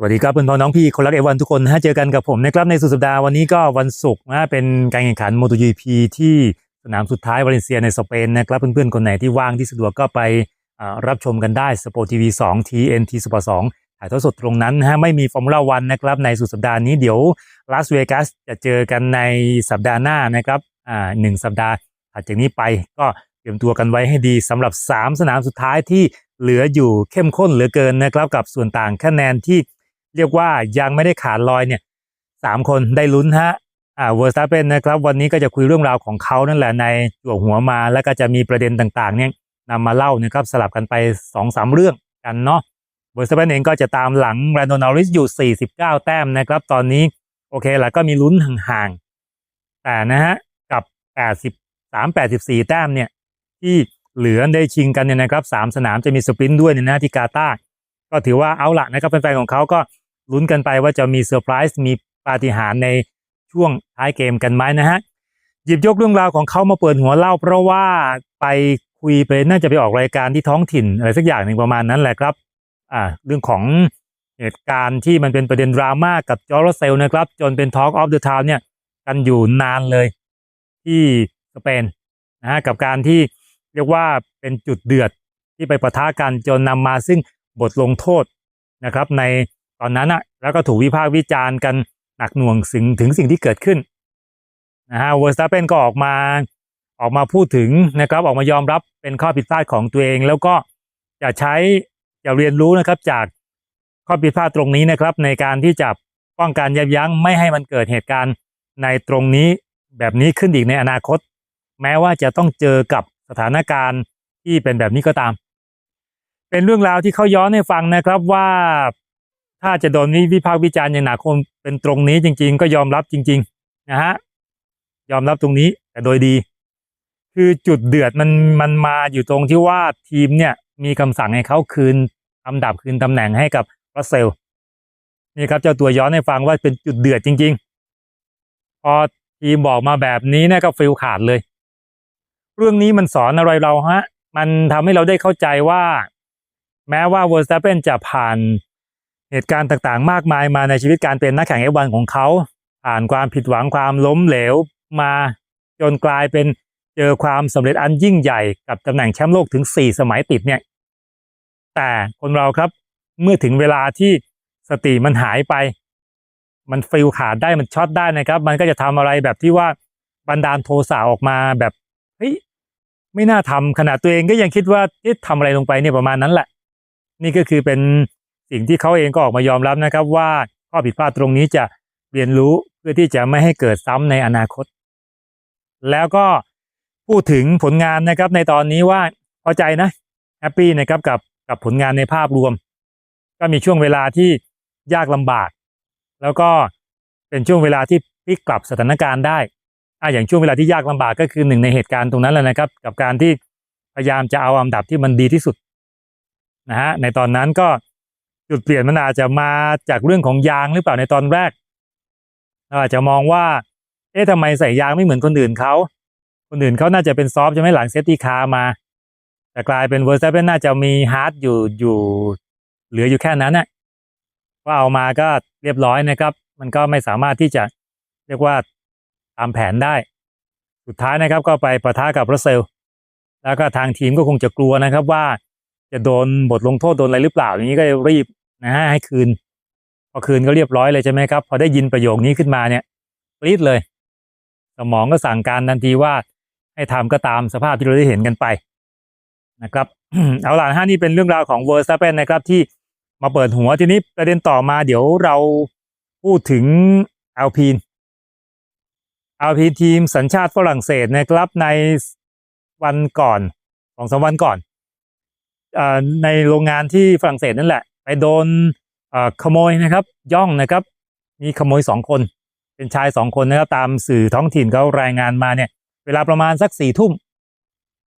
สวัสดีครับเพื่อนพ้องน้องพี่คนรักเอวันทุกคนฮะเจอกันกับผมนะครับในสุดสัปดาห์วันนี้ก็วันศุกร์นะเป็นการแข่งขัน MotoGP ที่สนามสุดท้ายวาเลนเซียในสเปนนะครับเพื่อนๆคนไหนที่ว่างที่สะดวกก็ไปรับชมกันได้สปอร์ตทีวีสอง TNT สปอร์ตสองถ่ายทอดสดตรงนั้นฮะไม่มีฟอร์มูล่าวันนะครับในสุดสัปดาห์นี้เดี๋ยวลาสเวกัสจะเจอกันในสัปดาห์หน้านะครับอ่าหนึ่งสัปดาห์ถัดจากนี้ไปก็เตรียมตัวกันไว้ให้ดีสำหรับ 3 สนามสุดท้ายที่เหลืออยู่เข้มข้นเหลือเกินนะครับกับส่วนต่างคะแนนที่ เรียกว่ายังไม่ได้ขาดลอยเนี่ยสามคนได้ลุ้นฮะอ่าเวอร์สตาเป็นนะครับ วันนี้ก็จะคุยเรื่องราวของเขานั่นแหละในจั่วหัวมาแล้วก็จะมีประเด็นต่างๆ เนี่ยนำมาเล่านะครับสลับกันไปสองสามเรื่องกันเนาะเวอร์สตาเปนเองก็จะตามหลังแรนโดนอริสอยู่ 49 แต้มนะครับ ตอนนี้โอเคแหละก็มีลุ้นห่างๆ แต่นะฮะกับ 83 84 แต้มเนี่ยที่เหลือได้ชิงกันเนี่ยนะครับสามสนามจะมีสปรินต์ด้วยเนี่ยนะที่กาตาก็ถือว่าเอาละนะครับแฟนๆของเขาก็ ลุ้นกันไปว่าจะมีเซอร์ไพรส์มีปาฏิหาริย์ในช่วงท้ายเกมกันไหมนะฮะ หยิบยกเรื่องราวของเขามาเปิดหัวเล่า เพราะว่าไปคุยไปน่าจะไปออกรายการที่ท้องถิ่นอะไรสักอย่างหนึ่งประมาณนั้นแหละครับ อ่า เรื่องของเหตุการณ์ที่มันเป็นประเด็นดราม่ากับจอร์เซลนะครับ จนเป็น Talk of the Town เนี่ย กันอยู่นานเลย ที่สเปนนะฮะกับการที่เรียกว่าเป็นจุดเดือดที่ไปประทะกันจนนำมาซึ่งบทลงโทษนะครับ ใน ตอนนั้นอะแล้วก็ถูกวิพากษ์วิจารณ์กันหนักหน่วงถึงถึงสิ่งที่เกิดขึ้นนะฮะเวอร์สตาเปนก็ออกมาออกมาพูดถึงนะครับออกมายอมรับเป็นข้อผิดพลาดของตัวเอง แล้วก็จะใช้จะเรียนรู้นะครับจากข้อผิดพลาดตรงนี้นะครับ ในการที่จะป้องกันยับยั้งไม่ให้มันเกิดเหตุการณ์ในตรงนี้แบบนี้ขึ้นอีกในอนาคต แม้ว่าจะต้องเจอกับสถานการณ์ที่เป็นแบบนี้ก็ตาม เป็นเรื่องราวที่เขาย้อนให้ฟังนะครับว่า ถ้าจะโดนวิพากษ์วิจารณ์อย่างหนักคงเป็นตรงนี้จริง ๆ ก็ยอมรับจริง ๆ นะฮะยอมรับตรงนี้แต่โดยดี คือจุดเดือดมันมันมาอยู่ตรงที่ว่าทีมเนี่ยมีคำสั่งให้เขาคืนอันดับคืนตำแหน่งให้กับรัสเซลนี่ครับเจ้าตัวย้อนให้ฟังว่าเป็นจุดเดือดจริง ๆ พอทีมบอกมาแบบนี้เนี่ยก็ฟิลขาดเลย เรื่องนี้มันสอนอะไรเราฮะ มันทำให้เราได้เข้าใจว่า แม้ว่าเวอร์สตาเปนจะผ่าน เหตุการณ์ต่างๆ มากมายมาในชีวิตการเป็นนักแข่ง F1 ของเขาผ่านความผิดหวังความล้มเหลวมาจนกลายเป็นเจอความสำเร็จอันยิ่งใหญ่กับตำแหน่งแชมป์โลกถึง 4 สมัยติดเนี่ย แต่คนเราครับเมื่อถึงเวลาที่สติมันหายไป มันฟิลขาดได้มันช็อตได้นะครับ มันก็จะทำอะไรแบบที่ว่าบันดาลโทสะออกมาแบบเฮ้ยไม่น่าทำขนาดตัวเองก็ยังคิดว่าเอ๊ะทำอะไรลงไปเนี่ยประมาณนั้นแหละ นี่ก็คือเป็น สิ่งที่เขาเองก็ออกมายอมรับนะครับ ว่าข้อผิดพลาดตรงนี้จะเรียนรู้เพื่อที่จะไม่ให้เกิดซ้ำในอนาคต แล้วก็พูดถึงผลงานนะครับในตอนนี้ว่าพอใจนะแฮปปี้นะครับกับกับผลงานในภาพรวม ก็มีช่วงเวลาที่ยากลำบาก แล้วก็เป็นช่วงเวลาที่พลิกกลับสถานการณ์ได้อะอย่างช่วงเวลาที่ยากลำบากก็คือหนึ่งในเหตุการณ์ตรงนั้นแหละนะครับ กับการที่พยายามจะเอาอันดับที่มันดีที่สุดนะฮะในตอนนั้นก็ จุดเปลี่ยนมันอาจจะมาจากเรื่องของยางหรือเปล่าในตอนแรกเราอาจจะมองว่า เอ๊ะทำไมใส่ยางไม่เหมือนคนอื่นเขา คนอื่นเขาน่าจะเป็นซอฟใช่ไหมหลังเซฟตี้คาร์มา แต่กลายเป็นเวอร์ซัเป็นน่าจะมีฮาร์ดอยู่อยู่ เหลืออยู่แค่นั้นนะว่าเอามาก็เรียบร้อยนะครับ มันก็ไม่สามารถที่จะเรียกว่าตามแผนได้ สุดท้ายนะครับก็ไปประทะกับรัสเซล แล้วก็ทางทีมก็คงจะกลัวนะครับว่าจะโดนบทลงโทษโดนอะไรหรือเปล่าอย่างนี้ก็รีบ นะฮะให้คืน พอคืนก็เรียบร้อยเลยใช่ไหมครับ พอได้ยินประโยคนี้ขึ้นมาเนี่ยปรี๊ดเลย สมองก็สั่งการทันทีว่า ให้ทำก็ตามสภาพที่เราได้เห็นกันไปนะครับ เอาล่ะฮะนี่เป็นเรื่องราวของเวอร์สเปนนะครับที่มาเปิดหัวทีนี้ประเด็นต่อมาเดี๋ยวเราพูดถึงอัลพีนเอาพีนทีมสัญชาติฝรั่งเศสนะครับในวันก่อนสองสามวันก่อนอในโรงงานที่ฝรั่งเศสนั่นแหละ ไปโดนขโมยนะครับ ย่องนะครับ มีขโมยสองคน เป็นชายสองคนนะครับตามสื่อท้องถิ่นเขารายงานมาเนี่ย เวลาประมาณสักสี่ทุ่ม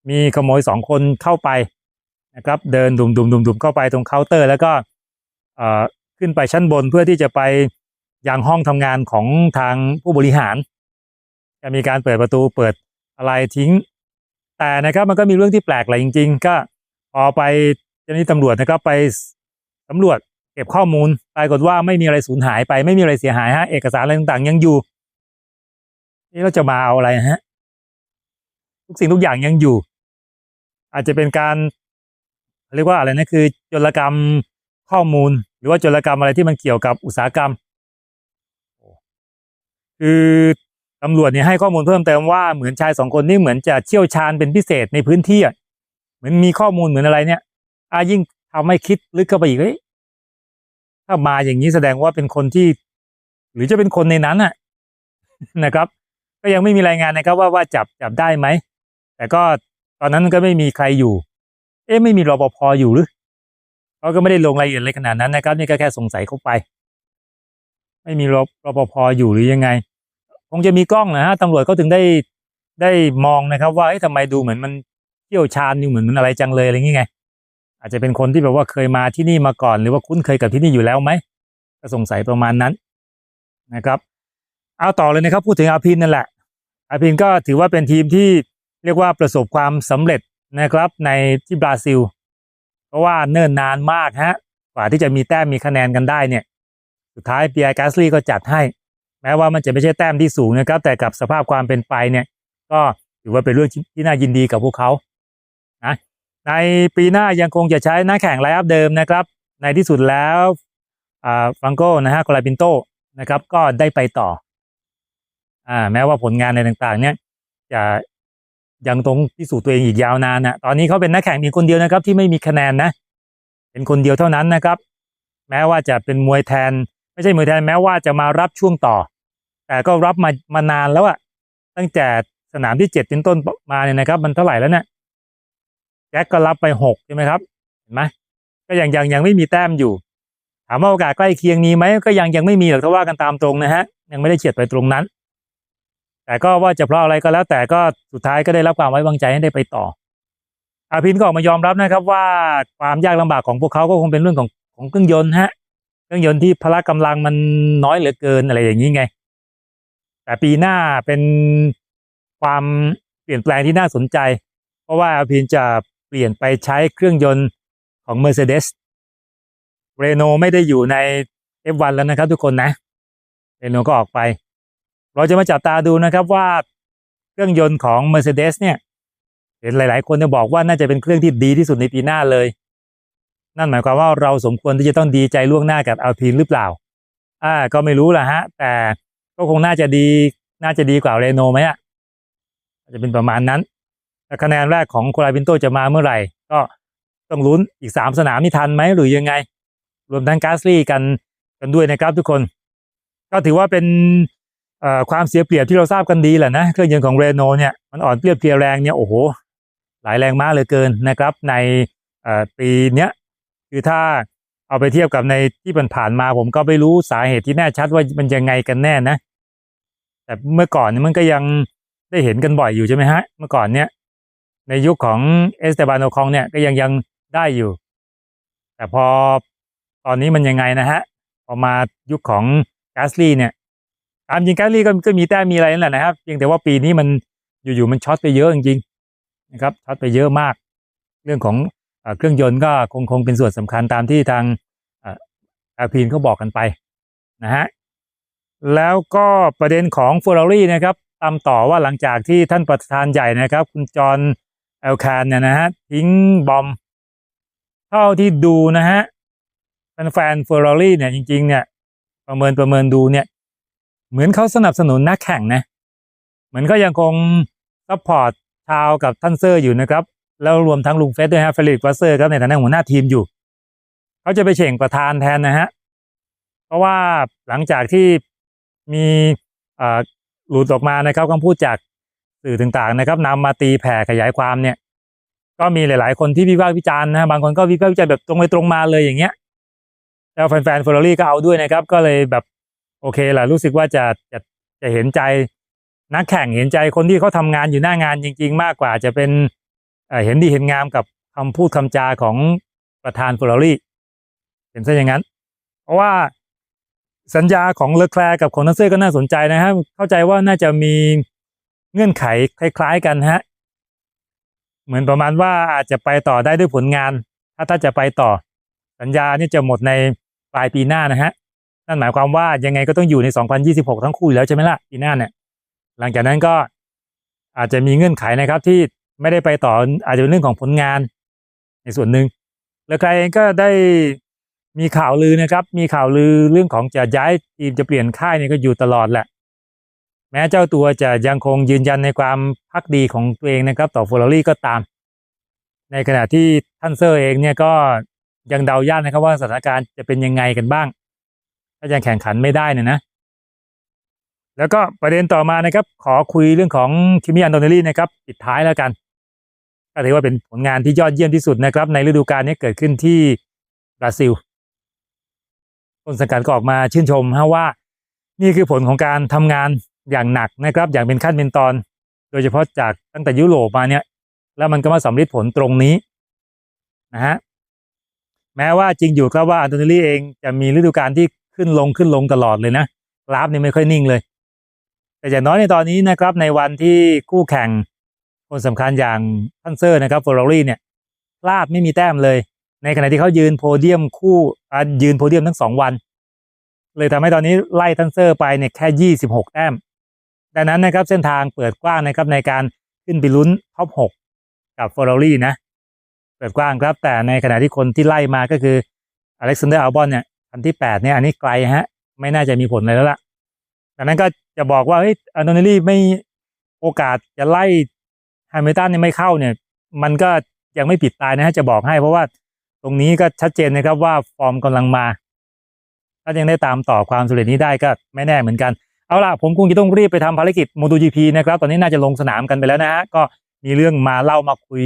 มีขโมยสองคนเข้าไปนะครับ เดินดุมดุมดุมดุมเข้าไปตรงเคาน์เตอร์ แล้วก็ขึ้นไปชั้นบนเพื่อที่จะไปยังห้องทำงานของทางผู้บริหาร จะมีการเปิดประตูเปิดอะไรทิ้ง แต่นะครับมันก็มีเรื่องที่แปลกหลายจริง ๆ ก็พอไปเจ้าหน้าที่ตำรวจนะครับไป สำรวจเก็บข้อมูลปรากฏว่าไม่มีอะไรสูญหายไปไม่มีอะไรเสียหายฮะ เอกสารอะไรต่างๆ ยังอยู่นี่เราจะมาเอาอะไรฮะ ทุกสิ่งทุกอย่างยังอยู่ อาจจะเป็นการเรียกว่าอะไรนะคือจรกรรมข้อมูล หรือว่าจรกรรมอะไรที่มันเกี่ยวกับอุตสาหกรรม คือตำรวจเนี่ยให้ข้อมูลเพิ่มเติมว่าเหมือนชายสองคนนี่เหมือนจะเชี่ยวชาญเป็นพิเศษในพื้นที่อะเหมือนมีข้อมูลเหมือนอะไรเนี่ยอายิ่ง ทำให้คิดลึกเข้าไปอีกเฮ้ยถ้ามาอย่างนี้แสดงว่าเป็นคนที่ หรือจะเป็นคนในนั้นอะนะครับ ก็ยังไม่มีรายงานนะครับว่าว่าจับจับได้ไหม แต่ก็ตอนนั้นก็ไม่มีใครอยู่ เอ๊ะไม่มีรปภอยู่หรือเขาก็ไม่ได้ลงรายละเอียดอะไรขนาดนั้นนะครับ นี่ก็แค่สงสัยเข้าไป ไม่มีรปรปภอยู่หรือยังไง คงจะมีกล้องนะฮะตำรวจเขาถึงได้ได้มองนะครับ ว่าเอ๊ะทำไมดูเหมือนมันเที่ยวชาญอยู่เหมือนมันอะไรจังเลยอะไรอย่างงี้ไง อาจจะเป็นคนที่แบบว่าเคยมาที่นี่มาก่อน หรือว่าคุ้นเคยกับที่นี่อยู่แล้วไหมก็สงสัยประมาณนั้นนะครับ เอาต่อเลยนะครับ พูดถึงอาพินนั่นแหละ อาพินก็ถือว่าเป็นทีมที่เรียกว่าประสบความสำเร็จนะครับ ในที่บราซิล เพราะว่าเนิ่นนานมากฮะกว่าที่จะมีแต้มมีคะแนนกันได้เนี่ย สุดท้ายเปียร์กาสลีก็จัดให้ แม้ว่ามันจะไม่ใช่แต้มที่สูงนะครับ แต่กับสภาพความเป็นไปเนี่ย ก็ถือว่าเป็นเรื่องที่น่ายินดีกับพวกเขานะ ในปีหน้ายังคงจะใช้นักแข่งไลฟ์อัพเดิมนะครับ ในที่สุดแล้วอ่าฟรังโกนะฮะกอลาปินโตนะครับ ก็ได้ไปต่ออ่าแม้ว่าผลงานในต่างๆ เนี่ยจะยังต้องพิสูจน์ตัวเองอีกยาวนานนะตอนนี้เขาเป็นนักแข่งเพียงคนเดียวนะครับ ที่ไม่มีคะแนนนะ เป็นคนเดียวเท่านั้นนะครับ แม้ว่าจะเป็นมวยแทน ไม่ใช่มวยแทนแม้ว่าจะมารับช่วงต่อ แต่ก็รับมามานานแล้วอะตั้งแต่สนามที่เจ็ดเป็นต้นมาเนี่ยนะครับ มันเท่าไหร่แล้วเนี่ย แจ็คก็รับไปหกใช่ไหมครับเห็นไหมก็ยังยังยังไม่มีแต้มอยู่ ถามว่าโอกาสใกล้เคียงมีไหมก็ยังยังไม่มีหรอกถ้าว่ากันตามตรงนะฮะ ยังไม่ได้เฉียดไปตรงนั้น แต่ก็ว่าจะเพราะอะไรก็แล้วแต่ก็สุดท้ายก็ได้รับความไว้วางใจให้ได้ไปต่อ อาพินก็ออกมายอมรับนะครับ ว่าความยากลำบากของพวกเขาก็คงเป็นเรื่องของของเครื่องยนต์ฮะเครื่องยนต์ที่พละกำลังมันน้อยเหลือเกินอะไรอย่างนี้ไง แต่ปีหน้าเป็นความเปลี่ยนแปลงที่น่าสนใจ เพราะว่าอาพินจะ เปลี่ยนไปใช้เครื่องยนต์ของ Mercedes เรโนไม่ได้อยู่ใน F1 แล้วนะครับทุกคนนะเรโนก็ออกไป เราจะมาจับตาดูนะครับว่าเครื่องยนต์ของ Mercedes เนี่ย เห็นหลาย ๆ คนจะบอกว่าน่าจะเป็นเครื่องที่ดีที่สุดในปีหน้าเลย นั่นหมายความว่าเราสมควรที่จะต้องดีใจล่วงหน้ากับอัลพีนหรือเปล่า อ่า ก็ไม่รู้ละฮะ แต่ก็คงน่าจะดี น่าจะดีกว่าเรโนไหมอะจะเป็นประมาณนั้น คะแนนแรกของโคลาบินโตจะมาเมื่อไหร่ ก็ต้องลุ้นอีกสามสนามนี่ทันไหมหรือยังไง รวมทั้งกาสลี่กันกันด้วยนะครับทุกคน ก็ถือว่าเป็นความเสียเปรียบที่เราทราบกันดีแหละนะเครื่องยนต์ของเรโนเนี่ยมันอ่อนเปรียบเพียแรงเนี่ยโอ้โห หลายแรงมากเหลือเกินนะครับ ในปีเนี้ยคือถ้าเอาไปเทียบกับในที่ผ่านมา ผมก็ไม่รู้สาเหตุที่แน่ชัดว่ามันยังไงกันแน่นะ แต่เมื่อก่อนมันก็ยังได้เห็นกันบ่อยอยู่ใช่ไหมฮะ เมื่อก่อนเนี่ย ในยุคของเอสเตบานโอคองเนี่ยก็ยังยังได้อยู่ แต่พอตอนนี้มันยังไงนะฮะ พอมายุคของกาสลีเนี่ยตามจริงกาสลีก็ก็มีแต้มมีอะไรนั่นแหละนะครับเพียงแต่ว่าปีนี้มันอยู่ๆมันช็อตไปเยอะจริงๆนะครับช็อตไปเยอะมาก เรื่องของเอ่อเครื่องยนต์ก็คงคงเป็นส่วนสำคัญตามที่ทางอาพีนเขาบอกกันไปนะฮะแล้วก็ประเด็นของเฟอร์รารี่นะครับตามต่อว่าหลังจากที่ท่านประธานใหญ่นะครับ คุณจอห์น เอลคานเนี่ยนะฮะทิ้งบอม เท่าที่ดูนะฮะแฟนเฟอร์รารี่เนี่ยจริง ๆ เนี่ยประเมินประเมินดูเนี่ย เหมือนเขาสนับสนุนนักแข่งนะ เหมือนก็ยังคงซัพพอร์ตชาวกับท่านเซอร์อยู่นะครับ แล้วรวมทั้งลุงเฟสด้วยฮะเฟลิกวัสเซอร์ครับในฐานะหัวหน้าทีมอยู่ เขาจะไปเฉ่งประธานแทนนะฮะ เพราะว่าหลังจากที่มีอ่อหลุดออกมานะครับคำพูดจาก สื่อต่างๆนะครับนำมาตีแผ่ขยายความเนี่ย ก็มีหลายๆคนที่วิพากษ์วิจารณ์นะบางคนก็วิพากษ์วิจารณ์แบบตรงไปตรงมาเลยอย่างเงี้ยแล้วแฟนๆเฟอร์รารี่ก็เอาด้วยนะครับ ก็เลยแบบโอเคแหละรู้สึกว่าจะจะจะเห็นใจนักแข่งเห็นใจคนที่เขาทำงานอยู่หน้างานจริง ๆ มากกว่าจะเป็นเออเห็นดีเห็นงามกับคำพูดคำจาของประธานเฟอร์รารี่เห็นซะอย่างนั้น เพราะว่าสัญญาของเลอแคลร์กับของนัสเซ่ก็น่าสนใจนะฮะเข้าใจว่าน่าจะมี เงื่อนไขคล้าย ๆกันฮะ เหมือนประมาณว่าอาจจะไปต่อได้ด้วยผลงาน ถ้าถ้าจะไปต่อ สัญญานี่จะหมดในปลายปีหน้านะฮะ นั่นหมายความว่ายังไงก็ต้องอยู่ใน 2026 ทั้งคู่อยู่แล้วใช่ไหมล่ะปีหน้าเนี่ย หลังจากนั้นก็อาจจะมีเงื่อนไขนะครับที่ไม่ได้ไปต่ออาจจะเป็นเรื่องของผลงาน ในส่วนหนึ่งแล้วใครเองก็ได้มีข่าวลือนะครับ มีข่าวลือเรื่องของจะย้ายทีมจะเปลี่ยนค่ายเนี่ยก็อยู่ตลอดแหละ แม้เจ้าตัวจะยังคงยืนยันในความพักดีของตัวเองนะครับ ต่อฟอร์รี่ก็ตาม ในขณะที่ท่านเซอร์เองเนี่ยก็ยังเดายากนะครับว่าสถานการณ์จะเป็นยังไงกันบ้าง ถ้ายังแข่งขันไม่ได้เนี่ยนะ แล้วก็ประเด็นต่อมานะครับ ขอคุยเรื่องของคิมิอันโดเนลลี่นะครับปิดท้ายแล้วกันก็ถือว่าเป็นผลงานที่ยอดเยี่ยมที่สุดนะครับ ในฤดูกาลนี้เกิดขึ้นที่บราซิลต้นสังกัดก็ออกมาชื่นชมฮะว่า นี่คือผลของการทำงาน อย่างหนักนะครับ อย่างเป็นขั้นเป็นตอน โดยเฉพาะจากตั้งแต่ยุโรปมาเนี่ย แล้วมันก็มาสำเร็จผลตรงนี้นะฮะแม้ว่าจริงอยู่ครับว่าอันโตนิลี่เองจะมีฤดูกาลที่ขึ้นลงขึ้นลงตลอดเลยนะกราฟนี่ไม่ค่อยนิ่งเลย แต่อย่างน้อยในตอนนี้นะครับในวันที่คู่แข่งคนสำคัญอย่างทันเซอร์นะครับฟอร์รี่เนี่ยพลาดไม่มีแต้มเลย ในขณะที่เขายืนโพเดียมคู่ยืนโพเดียมทั้งสองวัน เลยทำให้ตอนนี้ไล่ทันเซอร์ไปเนี่ยแค่ยี่สิบหกแต้ม ดังนั้นนะครับเส้นทางเปิดกว้างนะครับในการขึ้นไปลุ้นท็อปหกกับฟอร์รี่นะเปิดกว้างครับ แต่ในขณะที่คนที่ไล่มาก็คืออเล็กซานเดอร์อัลบอนเนี่ยอันที่แปดเนี่ยอันนี้ไกลฮะ ไม่น่าจะมีผลอะไรแล้วล่ะดังนั้นก็จะบอกว่าเฮ้ยอันโตเนลี่ไม่โอกาสจะไล่แฮมิลตันเนี่ยไม่เข้าเนี่ย มันก็ยังไม่ปิดตายนะฮะจะบอกให้เพราะว่าตรงนี้ก็ชัดเจนนะครับว่าฟอร์มกำลังมา ถ้ายังได้ตามต่อความสำเร็จนี้ได้ก็ไม่แน่เหมือนกัน เอาล่ะผมคงจะต้องรีบไปทำภารกิจ MotoGP นะครับ ตอนนี้น่าจะลงสนามกันไปแล้วนะฮะ ก็มีเรื่องมาเล่ามาคุย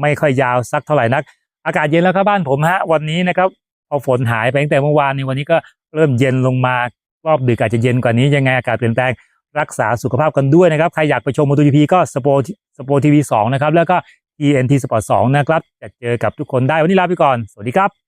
ไม่ค่อยยาวสักเท่าไหร่นัก อากาศเย็นแล้วครับบ้านผมฮะ วันนี้นะครับพอฝนหายไปตั้งแต่เมื่อวานในวันนี้ก็เริ่มเย็นลงมารอบดึกอาจจะเย็นกว่านี้ยังไงอากาศเปลี่ยนแปลงรักษาสุขภาพกันด้วยนะครับ ใครอยากไปชม MotoGP ก็สปอสปอทีวีสองนะครับ แล้วก็ TNT Sport 2 นะครับ จะเจอกับทุกคนได้วันนี้ลาไปก่อน สวัสดีครับ